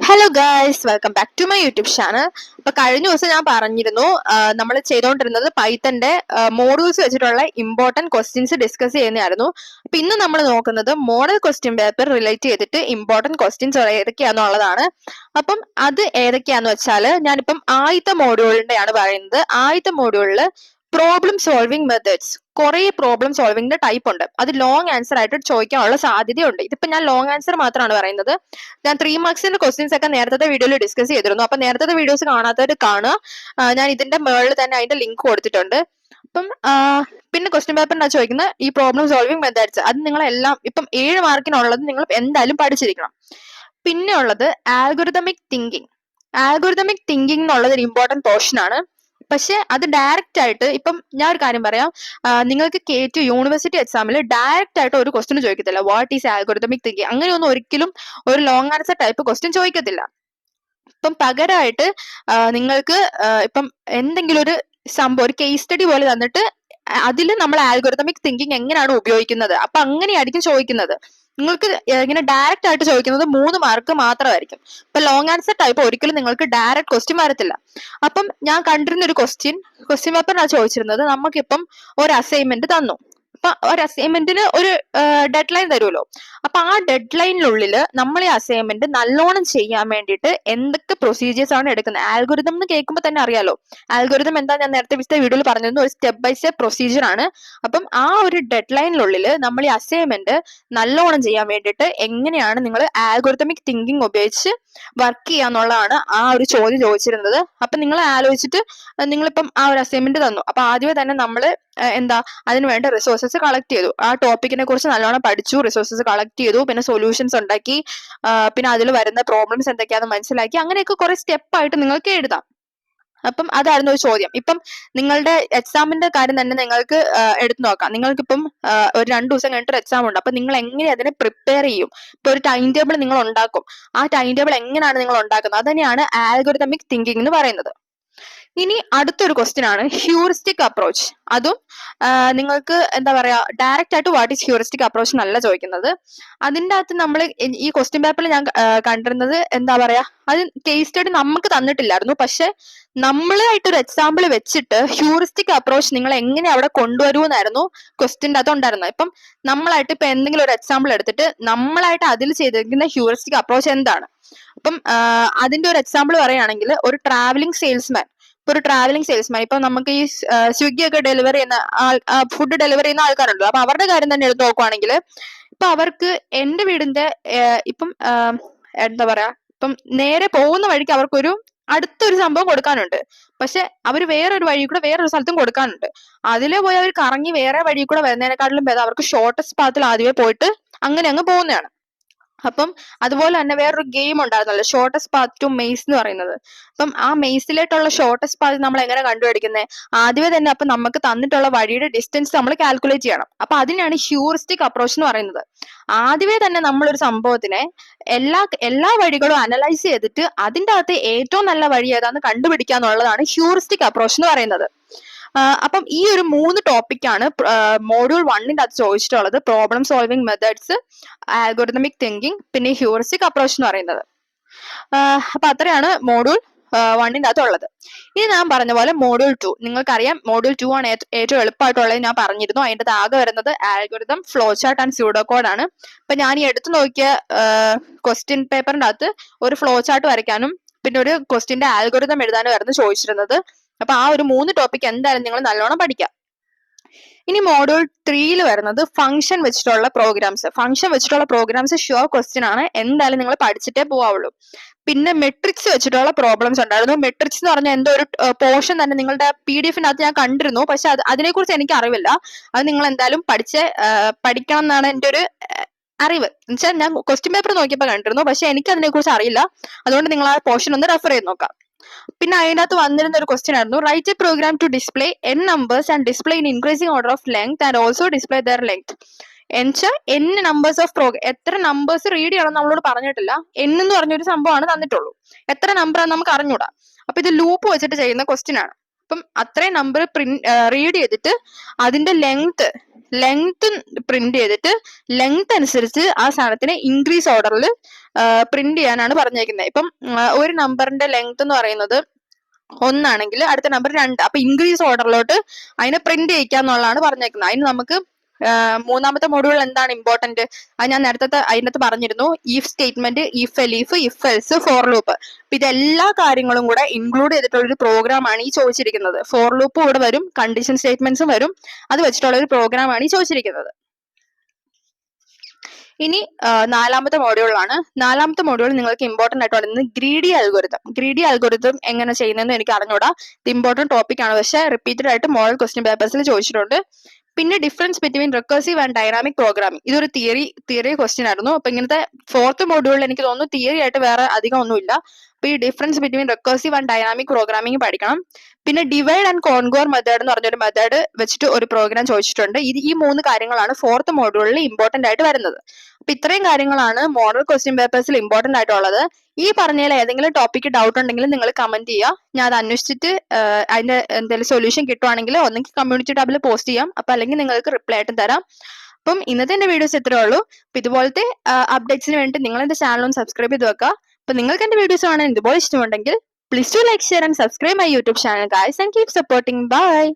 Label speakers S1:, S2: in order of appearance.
S1: Hello guys welcome back to my YouTube channel അപ്പൊ കഴിഞ്ഞ ദിവസം ഞാൻ പറഞ്ഞിരുന്നു നമ്മൾ ചെയ്തുകൊണ്ടിരുന്നത് പൈത്തന്റെ മോഡ്യൂൾസ് വെച്ചിട്ടുള്ള ഇമ്പോർട്ടന്റ് ക്വസ്റ്റ്യൻസ് ഡിസ്കസ് ചെയ്യുന്നതായിരുന്നു. അപ്പൊ ഇന്ന് നമ്മൾ നോക്കുന്നത് മോഡൽ ക്വസ്റ്റ്യൻ പേപ്പർ റിലേറ്റ് ചെയ്തിട്ട് ഇമ്പോർട്ടന്റ് ക്വസ്റ്റ്യൻസ് ഏതൊക്കെയാണെന്നുള്ളതാണ് അപ്പം അത് ഏതൊക്കെയാന്ന് വെച്ചാൽ ഞാനിപ്പം ആദ്യത്തെ മോഡ്യൂളിന്റെയാണ് പറയുന്നത്. ആദ്യത്തെ മോഡ്യൂളിൽ പ്രോബ്ലം സോൾവിംഗ് മെത്തേഡ്സ് കുറെ പ്രോബ്ലം സോൾവിങ്ങിന്റെ ടൈപ്പ് ഉണ്ട്. അത് ലോങ് ആൻസർ ആയിട്ട് ചോദിക്കാനുള്ള സാധ്യതയുണ്ട്. ഇതിപ്പോ ഞാൻ ലോങ് ആൻസർ മാത്രമാണ് പറയുന്നത്. ഞാൻ ത്രീ മാർക്സിന്റെ ക്വസ്റ്റ്യൻസ് ഒക്കെ നേരത്തെ വീഡിയോയിൽ ഡിസ്കസ് ചെയ്തിരുന്നു. അപ്പൊ നേരത്തെ വീഡിയോസ് കാണാത്തവർ കാണുക. ഞാൻ ഇതിന്റെ മേളിൽ തന്നെ അതിന്റെ ലിങ്ക് കൊടുത്തിട്ടുണ്ട്. അപ്പം പിന്നെ ക്വസ്റ്റ്യൻ പേപ്പറിനാണ് ചോദിക്കുന്നത് ഈ പ്രോബ്ലം സോൾവിംഗ് മെത്തേഡ്സ് അത് നിങ്ങൾ എല്ലാം ഇപ്പം ഏഴ് മാർക്കിനുള്ളത് നിങ്ങൾ എന്തായാലും പഠിച്ചിരിക്കണം. പിന്നെ ഉള്ളത് തിങ്കിങ് ആൽഗുരുതമിക് തിങ്കിങ് എന്നുള്ളത് ഒരു ഇമ്പോർട്ടന്റ് പോർഷൻ ആണ്. പക്ഷെ അത് ഡയറക്റ്റ് ആയിട്ട് ഇപ്പം ഞാൻ ഒരു കാര്യം പറയാം. നിങ്ങൾക്ക് കെ ടു യൂണിവേഴ്സിറ്റി എക്സാമിൽ ഡയറക്റ്റ് ആയിട്ട് ഒരു ക്വസ്റ്റ്യൻ ചോദിക്കത്തില്ല. വാട്ട് ഈസ് ആൽഗോറിതമിക് തിങ്കിങ് അങ്ങനെയൊന്നും ഒരിക്കലും ഒരു ലോങ് ആൻസർ ടൈപ്പ് ക്വസ്റ്റ്യൻ ചോദിക്കത്തില്ല. ഇപ്പം പകരമായിട്ട് നിങ്ങൾക്ക് ഇപ്പം എന്തെങ്കിലും ഒരു സംഭവം ഒരു കേസ് സ്റ്റഡി പോലെ തന്നിട്ട് അതിൽ നമ്മൾ ആൽഗോറിതമിക് തിങ്കിങ് എങ്ങനെയാണ് ഉപയോഗിക്കുന്നത്? അപ്പൊ അങ്ങനെയായിരിക്കും ചോദിക്കുന്നത്. നിങ്ങൾക്ക് ഇങ്ങനെ ഡയറക്റ്റ് ആയിട്ട് ചോദിക്കുന്നത് മൂന്ന് മാർക്ക് മാത്രമായിരിക്കും. ഇപ്പൊ ലോങ് ആൻസർ ടൈപ്പ് ഒരിക്കലും നിങ്ങൾക്ക് ഡയറക്റ്റ് ക്വസ്റ്റ്യൻ വരത്തില്ല. അപ്പം ഞാൻ കണ്ടിരുന്ന ഒരു ക്വസ്റ്റ്യൻ ക്വസ്റ്റ്യൻ പേപ്പറിനാണ് ചോദിച്ചിരുന്നത്. നമുക്കിപ്പം ഒരു അസൈൻമെന്റ് തന്നു. അപ്പൊ ഒരു അസൈൻമെന്റിന് ഒരു ഡെഡ് ലൈൻ തരുമല്ലോ. അപ്പൊ ആ ഡെഡ് ലൈനിനുള്ളിൽ നമ്മൾ ഈ അസൈൻമെന്റ് നല്ലോണം ചെയ്യാൻ വേണ്ടിയിട്ട് എന്തൊക്കെ പ്രൊസീജിയേഴ്സ് ആണ് എടുക്കുന്നത്? ആൽഗോരിതം എന്ന് കേൾക്കുമ്പോൾ തന്നെ അറിയാലോ. ആൽഗോരിതം എന്താ ഞാൻ നേരത്തെ വിശദ വീഡിയോയിൽ പറഞ്ഞിരുന്നു. ഒരു സ്റ്റെപ്പ് ബൈ സ്റ്റെപ്പ് പ്രൊസീജിയർ ആണ്. അപ്പം ആ ഒരു ഡെഡ് ലൈനിനുള്ളിൽ നമ്മൾ ഈ അസൈൻമെന്റ് നല്ലോണം ചെയ്യാൻ വേണ്ടിയിട്ട് എങ്ങനെയാണ് നിങ്ങൾ ആൽഗോരിതമിക് തിങ്കിങ് ഉപയോഗിച്ച് വർക്ക് ചെയ്യാന്നുള്ളതാണ് ആ ഒരു ചോദ്യം ചോദിച്ചിരുന്നത്. അപ്പൊ നിങ്ങൾ ആലോചിച്ചിട്ട് നിങ്ങളിപ്പം ആ ഒരു അസൈൻമെന്റ് തന്നു. അപ്പൊ ആദ്യമേ തന്നെ നമ്മൾ എന്താ അതിന് വേണ്ട റിസോഴ്സസ് കളക്ട് ചെയ്തു. ആ ടോപ്പിക്കിനെ കുറിച്ച് നല്ലോണം പഠിച്ചു റിസോഴ്സസ് കളക്ട് ചെയ്തു. പിന്നെ സൊല്യൂഷൻസ് ഉണ്ടാക്കി. പിന്നെ അതിൽ വരുന്ന പ്രോബ്ലംസ് എന്തൊക്കെയാണെന്ന് മനസ്സിലാക്കി. അങ്ങനെയൊക്കെ കുറെ സ്റ്റെപ്പ് ആയിട്ട് നിങ്ങൾക്ക് എഴുതാം. അപ്പം അതായിരുന്നു ഒരു ചോദ്യം. ഇപ്പം നിങ്ങളുടെ എക്സാമിന്റെ കാര്യം തന്നെ നിങ്ങൾക്ക് എടുത്തു നോക്കാം. നിങ്ങൾക്കിപ്പം ഒരു രണ്ടു ദിവസം കഴിഞ്ഞിട്ട് എക്സാം ഉണ്ട്. അപ്പൊ നിങ്ങൾ എങ്ങനെ അതിനെ പ്രിപ്പയർ ചെയ്യും? ഇപ്പൊ ഒരു ടൈം ടേബിൾ നിങ്ങൾ ഉണ്ടാക്കും. ആ ടൈം ടേബിൾ എങ്ങനെയാണ് നിങ്ങൾ ഉണ്ടാക്കുന്നത്? അത് തന്നെയാണ് ആൽഗോറിതമിക് തിങ്കിങ് എന്ന് പറയുന്നത്. ഇനി അടുത്തൊരു ക്വസ്റ്റ്യൻ ആണ് ഹ്യൂറിസ്റ്റിക് അപ്രോച്ച് അതും നിങ്ങൾക്ക് എന്താ പറയാ ഡയറക്റ്റ് ആയിട്ട് വാട്ട് ഈസ് ഹ്യൂറിസ്റ്റിക് അപ്രോച്ച് എന്നല്ല ചോദിക്കുന്നത്. അതിന്റെ അകത്ത് നമ്മൾ ഈ ക്വസ്റ്റ്യൻ പേപ്പറിൽ ഞാൻ കണ്ടിരുന്നത് എന്താ പറയാ അത് കേസ് സ്റ്റഡി നമുക്ക് തന്നിട്ടില്ലായിരുന്നു. പക്ഷെ നമ്മളായിട്ട് ഒരു എക്സാമ്പിൾ വെച്ചിട്ട് ഹ്യൂറിസ്റ്റിക് അപ്രോച്ച് നിങ്ങൾ എങ്ങനെ അവിടെ കൊണ്ടുവരുമെന്നായിരുന്നു ക്വസ്റ്റ്യന്റെ അകത്ത് ഉണ്ടായിരുന്നത്. ഇപ്പം നമ്മളായിട്ട് ഇപ്പൊ എന്തെങ്കിലും ഒരു എക്സാമ്പിൾ എടുത്തിട്ട് നമ്മളായിട്ട് അതിൽ ചെയ്തിരിക്കുന്ന ഹ്യൂറിസ്റ്റിക് അപ്രോച്ച് എന്താണ്? അപ്പം അതിന്റെ ഒരു എക്സാമ്പിൾ പറയുകയാണെങ്കിൽ ഒരു ട്രാവലിംഗ് സെയിൽസ്മാൻ ഒരു ട്രാവലിംഗ് സെയിൽസ്മാൻ ഇപ്പൊ നമുക്ക് ഈ സ്വിഗ്ഗി ഒക്കെ ഡെലിവറി ചെയ്യുന്ന ഫുഡ് ഡെലിവറി ചെയ്യുന്ന ആൾക്കാരുണ്ടല്ലോ. അപ്പൊ അവരുടെ കാര്യം തന്നെ എടുത്ത് നോക്കുവാണെങ്കിൽ ഇപ്പൊ അവർക്ക് എന്റെ വീടിന്റെ ഇപ്പം എന്താ പറയാ ഇപ്പം നേരെ പോകുന്ന വഴിക്ക് അവർക്കൊരു അടുത്തൊരു സംഭവം കൊടുക്കാനുണ്ട്. പക്ഷെ അവർ വേറൊരു വഴി കൂടെ വേറൊരു സ്ഥലത്തും കൊടുക്കാനുണ്ട്. അതിലെ പോയി അവർ കറങ്ങി വേറെ വഴി കൂടെ വരുന്നതിനെക്കാട്ടിലും ഭേദം അവർക്ക് ഷോർട്ടസ്റ്റ് പാത്തിൽ ആദ്യമേ പോയിട്ട് അങ്ങനെ അങ്ങ് പോകുന്നതാണ്. അപ്പം അതുപോലെ തന്നെ വേറൊരു ഗെയിം ഉണ്ടായിരുന്നല്ലോ ഷോർട്ടസ്റ്റ് പാത്ത് ടു മെയ്സ് എന്ന് പറയുന്നത്. അപ്പം ആ മെയ്സിലേട്ടുള്ള ഷോർട്ടസ്റ്റ് പാത്ത് നമ്മൾ എങ്ങനെ കണ്ടുപിടിക്കുന്നത് ആദ്യമേ തന്നെ അപ്പൊ നമുക്ക് തന്നിട്ടുള്ള വഴിയുടെ ഡിസ്റ്റൻസ് നമ്മൾ കാൽക്കുലേറ്റ് ചെയ്യണം. അപ്പൊ അതിനാണ് ഹ്യൂറിസ്റ്റിക് അപ്രോച്ച് എന്ന് പറയുന്നത്. ആദ്യമേ തന്നെ നമ്മൾ നമ്മളൊരു സംഭവത്തിനെ എല്ലാ എല്ലാ വഴികളും അനലൈസ് ചെയ്തിട്ട് അതിന്റെ അകത്ത് ഏറ്റവും നല്ല വഴി ഏതാന്ന് കണ്ടുപിടിക്കുക എന്നുള്ളതാണ് ഹ്യൂറിസ്റ്റിക് അപ്രോച്ച് എന്ന് പറയുന്നത്. അപ്പം ഈ ഒരു മൂന്ന് ടോപ്പിക്കാണ് മോഡ്യൂൾ വണ്ണിന്റെ അത് ചോദിച്ചിട്ടുള്ളത്. Problem solving methods algorithmic thinking പിന്നെ ഹ്യൂറിസ്റ്റിക് അപ്രോച്ച് എന്ന് പറയുന്നത്. അപ്പൊ അത്രയാണ് മോഡ്യൂൾ വണ്ണിന്റെ അകത്തുള്ളത്. ഇനി ഞാൻ പറഞ്ഞ പോലെ മോഡ്യൂൾ ടു നിങ്ങൾക്കറിയാം മോഡ്യൂൾ ടു ആണ് ഏറ്റവും എളുപ്പമായിട്ടുള്ളത്. ഞാൻ പറഞ്ഞിരുന്നു അതിന്റെ ആകെ വരുന്നത് algorithm flow chart and pseudo code ആണ്. ഇപ്പൊ ഞാൻ ഈ എടുത്തു നോക്കിയ ക്വസ്റ്റ്യൻ പേപ്പറിന്റെ അകത്ത് ഒരു ഫ്ലോ ചാർട്ട് വരയ്ക്കാനും പിന്നെ ഒരു ക്വസ്റ്റ്യന്റെ ആൽഗോറിതം എഴുതാനും ആയിരുന്നു ചോദിച്ചിരുന്നത്. അപ്പൊ ആ ഒരു മൂന്ന് ടോപ്പിക് എന്തായാലും നിങ്ങൾ നല്ലോണം പഠിക്കാം. ഇനി മോഡ്യൂൾ ത്രീയിൽ വരുന്നത് ഫംഗ്ഷൻ വെച്ചിട്ടുള്ള പ്രോഗ്രാംസ് ഫംഗ്ഷൻ വെച്ചിട്ടുള്ള പ്രോഗ്രാംസ് ഷുവർ ക്വസ്റ്റ്യൻ ആണ്. എന്തായാലും നിങ്ങൾ പഠിച്ചിട്ടേ പോവാവുള്ളൂ. പിന്നെ മെട്രിക്സ് വെച്ചിട്ടുള്ള പ്രോബ്ലംസ് ഉണ്ടായിരുന്നു. മെട്രിക്സ് എന്ന് പറഞ്ഞാൽ എന്തോ ഒരു പോർഷൻ തന്നെ നിങ്ങളുടെ പി ഡി എഫിനകത്ത് ഞാൻ കണ്ടിരുന്നു. പക്ഷെ അത് അതിനെക്കുറിച്ച് എനിക്ക് അറിവില്ല അത് നിങ്ങൾ എന്തായാലും പഠിച്ച് പഠിക്കണം എന്നാണ് എന്റെ ഒരു അറിവ്. എന്നുവെച്ചാൽ ഞാൻ ക്വസ്റ്റ്യൻ പേപ്പർ നോക്കിയപ്പോൾ കണ്ടിരുന്നു. പക്ഷെ എനിക്ക് അതിനെക്കുറിച്ച് അറിയില്ല. അതുകൊണ്ട് നിങ്ങൾ ആ പോർഷൻ ഒന്ന് റെഫർ ചെയ്ത് നോക്കാം. പിന്നെ അതിനകത്ത് വന്നിരുന്ന ഒരു ക്വസ്റ്റ്യൻ ആയിരുന്നു. Write a program to display n numbers and display in increasing order of length and also display their length എന്നുവെച്ചാൽ എൻ നമ്പേഴ്സ് ഓഫ് പ്രോഗ്രാം എത്ര നമ്പേഴ്സ് റീഡ് ചെയ്യണം നമ്മളോട് പറഞ്ഞിട്ടില്ല. എൻ എന്ന് പറഞ്ഞൊരു സംഭവമാണ് തന്നിട്ടുള്ളൂ. എത്ര നമ്പർ നമുക്ക് അറിഞ്ഞൂടാ. അപ്പൊ ഇത് ലൂപ്പ് വെച്ചിട്ട് ചെയ്യുന്ന ക്വസ്റ്റ്യൻ ആണ്. അപ്പം അത്രയും നമ്പർ പ്രിന്റ് റീഡ് ചെയ്തിട്ട് അതിന്റെ ലെങ്ത് ലെങ്ത് പ്രിന്റ് ചെയ്തിട്ട് ലെങ്ത് അനുസരിച്ച് ആ സാധനത്തിന് ഇൻക്രീസ് ഓർഡറിൽ പ്രിന്റ് ചെയ്യാനാണ് പറഞ്ഞേക്കുന്നത്. ഇപ്പം ഒരു നമ്പറിന്റെ ലെങ്ത് എന്ന് പറയുന്നത് ഒന്നാണെങ്കിൽ അടുത്ത നമ്പർ രണ്ട്. അപ്പൊ ഇൻക്രീസ് ഓർഡറിലോട്ട് അതിനെ പ്രിന്റ് ചെയ്യിക്കാന്നുള്ളതാണ് പറഞ്ഞേക്കുന്നത്. അതിന് നമുക്ക് മൂന്നാമത്തെ മൊഡ്യൂൾ എന്താണ് ഇമ്പോർട്ടന്റ് അത് ഞാൻ നേരത്തെ അതിനകത്ത് പറഞ്ഞിരുന്നു if statement if elif if else for loop അപ്പൊ ഇതെല്ലാ കാര്യങ്ങളും കൂടെ ഇൻക്ലൂഡ് ചെയ്തിട്ടുള്ള ഒരു പ്രോഗ്രാം ആണ് ഈ ചോദിച്ചിരിക്കുന്നത്. ഫോർ ലൂപ്പ് കൂടെ വരും കണ്ടീഷൻ സ്റ്റേറ്റ്മെന്റ്സും വരും. അത് വെച്ചിട്ടുള്ള ഒരു പ്രോഗ്രാം ആണ് ഈ ചോദിച്ചിരിക്കുന്നത്. ഇനി നാലാമത്തെ മോഡ്യൂളാണ് നാലാമത്തെ മോഡ്യൂൾ നിങ്ങൾക്ക് ഇമ്പോർട്ടന്റ് ആയിട്ട് പറയുന്നത് ഗ്രീഡി അൽഗോരിതം ഗ്രീഡി അൽഗോരിതം എങ്ങനെ ചെയ്യുന്നതെന്ന് എനിക്ക് അറിഞ്ഞൂടാ. ഇത് ഇമ്പോർട്ടന്റ് ടോപ്പിക് ആണ്. പക്ഷെ റിപ്പീറ്റഡ് ആയിട്ട് മോഡൽ ക്വസ്റ്റ്യൻ പേപ്പേഴ്സിൽ ചോദിച്ചിട്ടുണ്ട്. പിന്നെ difference between recursive and dynamic programming ഇതൊരു തിയറി തിയറി ക്വസ്റ്റ്യൻ ആയിരുന്നു. അപ്പൊ ഇങ്ങനത്തെ ഫോർത്ത് മോഡ്യൂളിൽ എനിക്ക് തോന്നുന്നു തിയറി ആയിട്ട് വേറെ അധികം ഒന്നുമില്ല. അപ്പൊ ഈ difference between recursive and dynamic programming പഠിക്കണം. പിന്നെ ഡിവൈഡ് ആൻഡ് കോൺഗോർ മെത്തേഡ് എന്ന് പറഞ്ഞൊരു മെത്തേഡ് വെച്ചിട്ട് ഒരു പ്രോഗ്രാം ചോദിച്ചിട്ടുണ്ട്. ഇത് ഈ മൂന്ന് കാര്യങ്ങളാണ് ഫോർത്ത് മോഡ്യൂളിൽ ഇമ്പോർട്ടന്റ് ആയിട്ട് വരുന്നത്. അപ്പൊ ഇത്രയും കാര്യങ്ങളാണ് മോഡൽ ക്വസ്റ്റ്യൻ പേപ്പേഴ്സിൽ ഇമ്പോർട്ടന്റ് ആയിട്ടുള്ളത്. ഈ പറഞ്ഞതിൽ ഏതെങ്കിലും ടോപ്പിക്ക് ഡൗട്ട് ഉണ്ടെങ്കിൽ നിങ്ങൾ കമന്റ് ചെയ്യുക. ഞാൻ അത് അന്വേഷിച്ചിട്ട് അതിന്റെ എന്തെങ്കിലും സൊല്യൂഷൻ കിട്ടുവാണെങ്കിൽ ഒന്നെങ്കിൽ കമ്മ്യൂണിറ്റി ടാബിൽ പോസ്റ്റ് ചെയ്യാം. അപ്പൊ അല്ലെങ്കിൽ നിങ്ങൾക്ക് റിപ്ലൈ ആയിട്ടും തരാം. അപ്പം ഇന്നത്തെ എന്റെ വീഡിയോസ് ഇത്രയേ ഉള്ളൂ. അപ്പൊ ഇതുപോലത്തെ അപ്ഡേറ്റ്സിന് വേണ്ടി നിങ്ങൾ എന്റെ ഒന്ന് സബ്സ്ക്രൈബ് ചെയ്ത് വെക്കുക. അപ്പൊ നിങ്ങൾക്ക് എന്റെ വീഡിയോസ് കാണാൻ ഇതുപോലെ ഇഷ്ടമുണ്ടെങ്കിൽ please to like share and subscribe my YouTube channel guys and keep supporting bye